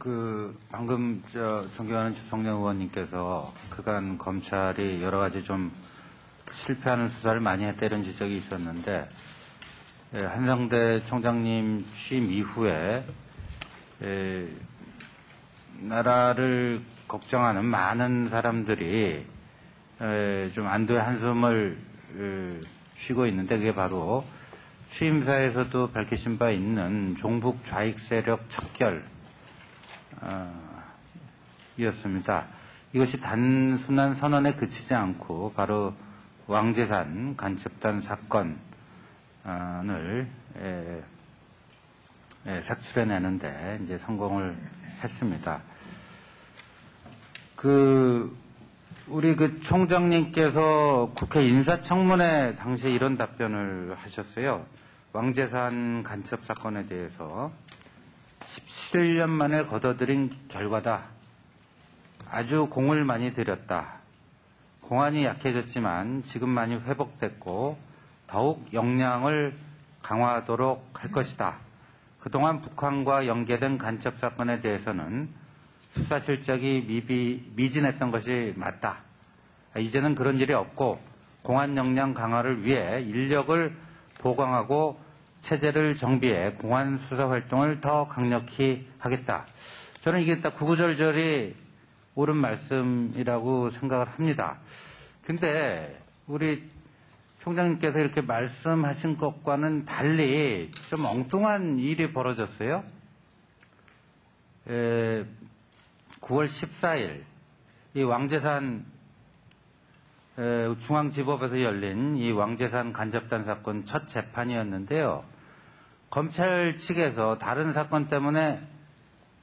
그 방금 저 존경하는 주성령 의원님께서 그간 검찰이 여러 가지 좀 실패하는 수사를 많이 했다 이런 지적이 있었는데 예, 한성대 총장님 취임 이후에 예, 나라를 걱정하는 많은 사람들이 에, 좀 안도의 한숨을 에, 쉬고 있는데 그게 바로 취임사에서도 밝히신 바 있는 종북 좌익 세력 척결 어, 이었습니다. 이것이 단순한 선언에 그치지 않고 바로 왕재산 간첩단 사건을 에, 에, 색출해내는데 이제 성공을 했습니다. 그 우리 그 총장님께서 국회 인사청문회 당시에 이런 답변을 하셨어요. 왕재산 간첩 사건에 대해서 17년 만에 거둬들인 결과다. 아주 공을 많이 들였다. 공안이 약해졌지만 지금 많이 회복됐고 더욱 역량을 강화하도록 할 것이다. 그동안 북한과 연계된 간첩 사건에 대해서는 수사 실적이 미비, 미진했던 것이 맞다. 이제는 그런 일이 없고 공안 역량 강화를 위해 인력을 보강하고 체제를 정비해 공안 수사 활동을 더 강력히 하겠다. 저는 이게 딱 구구절절이 옳은 말씀이라고 생각을 합니다. 근데 우리 총장님께서 이렇게 말씀하신 것과는 달리 좀 엉뚱한 일이 벌어졌어요. 에, 9월 14일 이 왕재산 에, 중앙지법에서 열린 이 왕재산 간접단 사건 첫 재판이었는데요. 검찰 측에서 다른 사건 때문에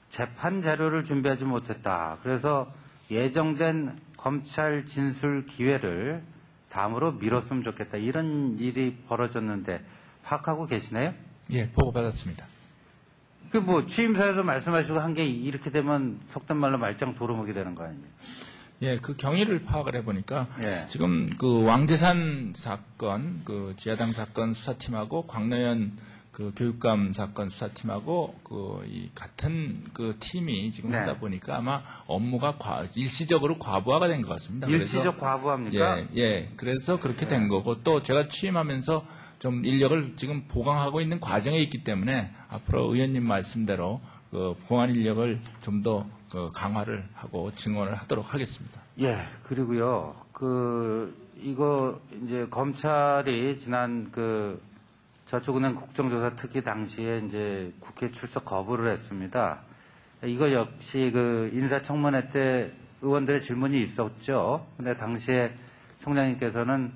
재판 자료를 준비하지 못했다. 그래서 예정된 검찰 진술 기회를 다음으로 미뤘으면 좋겠다. 이런 일이 벌어졌는데 파악하고 계시나요? 예, 보고 받았습니다. 그 뭐 취임사에서 말씀하시고 한 게 이렇게 되면 속된 말로 말짱 도루묵이 되는 거 아니에요? 예, 그 경위를 파악을 해보니까 예. 지금 그 왕재산 사건, 그 지하당 사건 수사팀하고 광노현 그 교육감 사건 수사팀하고 그 이 같은 그 팀이 지금 네. 하다 보니까 아마 업무가 과, 일시적으로 과부하가 된 것 같습니다. 일시적 과부합니까? 예, 예. 그래서 그렇게 된 거고 또 제가 취임하면서 좀 인력을 지금 보강하고 있는 과정에 있기 때문에 앞으로 의원님 말씀대로 그 공안 인력을 좀더그 강화를 하고 증원을 하도록 하겠습니다. 예, 그리고요, 그, 이거, 이제, 검찰이 지난 그, 저축은행 국정조사 특히 당시에 이제 국회 출석 거부를 했습니다. 이거 역시 그 인사청문회 때 의원들의 질문이 있었죠. 근데 당시에 총장님께서는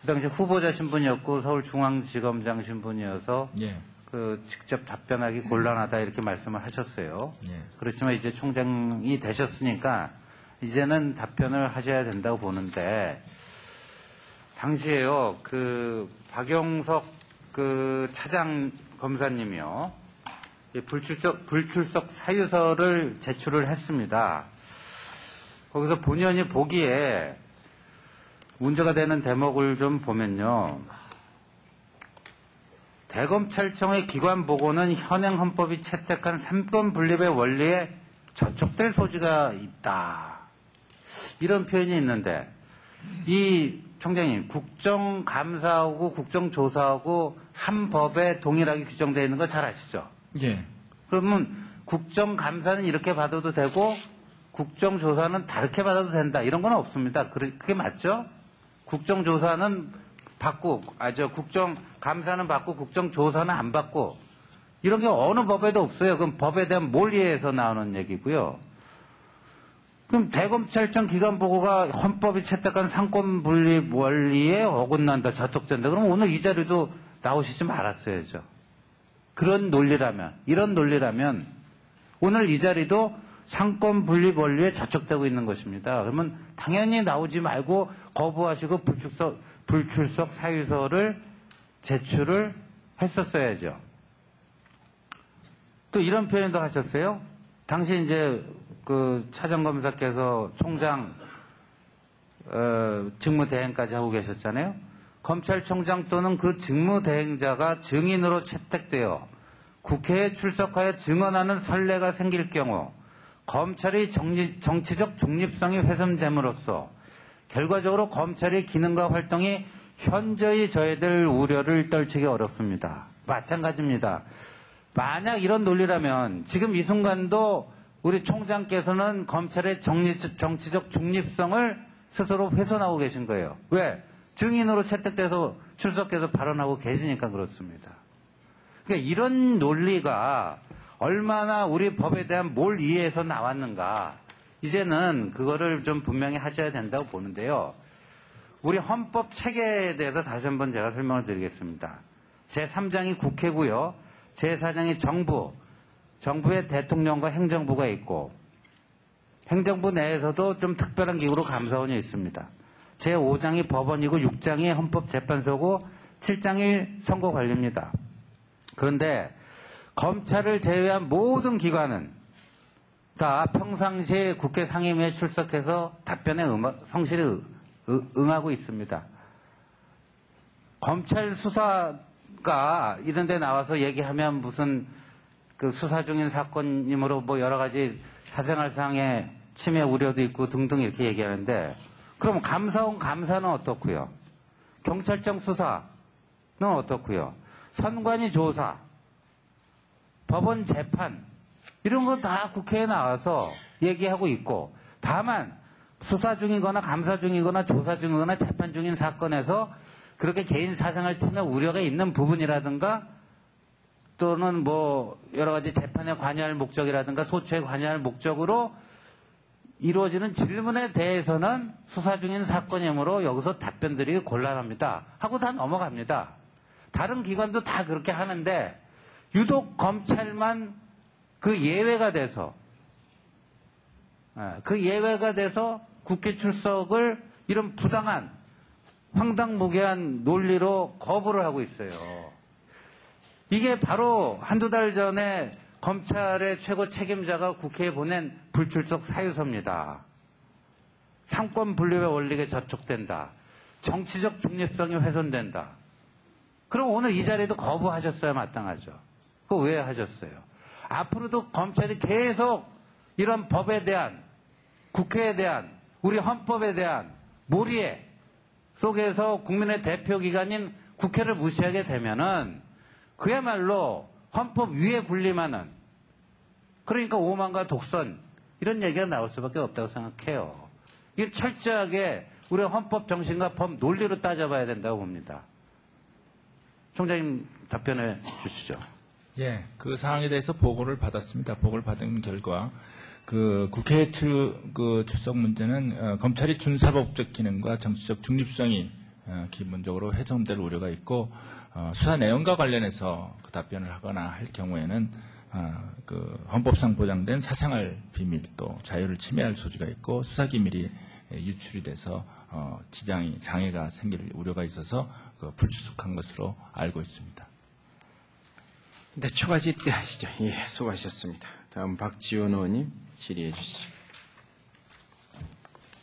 그 당시 후보자 신분이었고 서울중앙지검장 신분이어서 예. 그 직접 답변하기 곤란하다 이렇게 말씀을 하셨어요. 예. 그렇지만 이제 총장이 되셨으니까 이제는 답변을 하셔야 된다고 보는데 당시에요 그 박영석 그 차장 검사님이요 이 불출석 불출석 사유서를 제출을 했습니다. 거기서 본연이 보기에 문제가 되는 대목을 좀 보면요. 대검찰청의 기관 보고는 현행 헌법이 채택한 삼권 분립의 원리에 저촉될 소지가 있다. 이런 표현이 있는데 이 총장님 국정감사하고 국정조사하고 한 법에 동일하게 규정되어 있는 거 잘 아시죠? 예. 그러면 국정감사는 이렇게 받아도 되고 국정조사는 다르게 받아도 된다. 이런 건 없습니다. 그게 맞죠? 국정조사는 받고, 아, 저 국정 감사는 받고 국정 조사는 안 받고 이런 게 어느 법에도 없어요. 그럼 법에 대한 몰리에서 나오는 얘기고요. 그럼 대검찰청 기관 보고가 헌법이 채택한 상권 분립 원리에 어긋난다, 저촉된다. 그럼 오늘 이 자리도 나오시지 말았어야죠. 그런 논리라면, 이런 논리라면 오늘 이 자리도 상권 분립 원리에 저촉되고 있는 것입니다. 그러면 당연히 나오지 말고 거부하시고 불출석, 불출석 사유서를 제출을 했었어야죠. 또 이런 표현도 하셨어요. 당시 이제 그 차장검사께서 총장 어, 직무대행까지 하고 계셨잖아요. 검찰총장 또는 그 직무대행자가 증인으로 채택되어 국회에 출석하여 증언하는 선례가 생길 경우 검찰의 정리- 정치적 중립성이 훼손됨으로써 결과적으로 검찰의 기능과 활동이 현저히 저해될 우려를 떨치기 어렵습니다. 마찬가지입니다. 만약 이런 논리라면 지금 이 순간도 우리 총장께서는 검찰의 정리- 정치적 중립성을 스스로 훼손하고 계신 거예요. 왜? 증인으로 채택돼서 출석해서 발언하고 계시니까 그렇습니다. 그러니까 이런 논리가 얼마나 우리 법에 대한 뭘 이해해서 나왔는가. 이제는 그거를 좀 분명히 하셔야 된다고 보는데요. 우리 헌법 체계에 대해서 다시 한번 제가 설명을 드리겠습니다. 제3장이 국회고요. 제4장이 정부, 정부의 대통령과 행정부가 있고 행정부 내에서도 좀 특별한 기구로 감사원이 있습니다. 제5장이 법원이고 6장이 헌법재판소고 7장이 선거관리입니다. 그런데 검찰을 제외한 모든 기관은 다 평상시에 국회 상임위에 출석해서 답변에 응- 성실히 응하고 있습니다. 검찰 수사가 이런 데 나와서 얘기하면 무슨 그 수사 중인 사건이므로 뭐 여러 가지 사생활상의 침해 우려도 있고 등등 이렇게 얘기하는데 그럼 감사원 감사는 어떻고요? 경찰청 수사는 어떻고요? 선관위 조사, 법원 재판 이런 거 다 국회에 나와서 얘기하고 있고 다만 수사 중이거나 감사 중이거나 조사 중이거나 재판 중인 사건에서 그렇게 개인 사생활 침해 우려가 있는 부분이라든가 또는 뭐 여러 가지 재판에 관여할 목적이라든가 소추에 관여할 목적으로 이루어지는 질문에 대해서는 수사 중인 사건이므로 여기서 답변드리기 곤란합니다. 하고 다 넘어갑니다. 다른 기관도 다 그렇게 하는데 유독 검찰만 그 예외가 돼서 예, 그 예외가 돼서 국회 출석을 이런 부당한 황당무계한 논리로 거부를 하고 있어요. 이게 바로 한두 달 전에 검찰의 최고 책임자가 국회에 보낸 불출석 사유서입니다. 상권 분립의 원리가 저촉된다. 정치적 중립성이 훼손된다. 그럼 오늘 이 자리도 거부하셨어야 마땅하죠. 그거 왜 하셨어요? 앞으로도 검찰이 계속 이런 법에 대한 국회에 대한 우리 헌법에 대한 몰이해 속에서 국민의 대표 기관인 국회를 무시하게 되면은 그야말로 헌법 위에 군림하는 그러니까 오만과 독선 이런 얘기가 나올 수밖에 없다고 생각해요. 이게 철저하게 우리 헌법 정신과 법 논리로 따져봐야 된다고 봅니다. 총장님 답변해 주시죠. 예, 그 사항에 대해서 보고를 받았습니다. 보고를 받은 결과 그 국회 출, 그 출석 문제는 어, 검찰이 준사법적 기능과 정치적 중립성이 어, 기본적으로 훼손될 우려가 있고 어, 수사 내용과 관련해서 그 답변을 하거나 할 경우에는 어, 그 헌법상 보장된 사생활 비밀 또 자유를 침해할 소지가 있고 수사 기밀이 유출이 돼서 어, 지장이 장애가 생길 우려가 있어서 그 불출석한 것으로 알고 있습니다. 네, 초과 질의하시죠. 예, 수고하셨습니다. 다음 박지원 의원님 질의해 주시죠.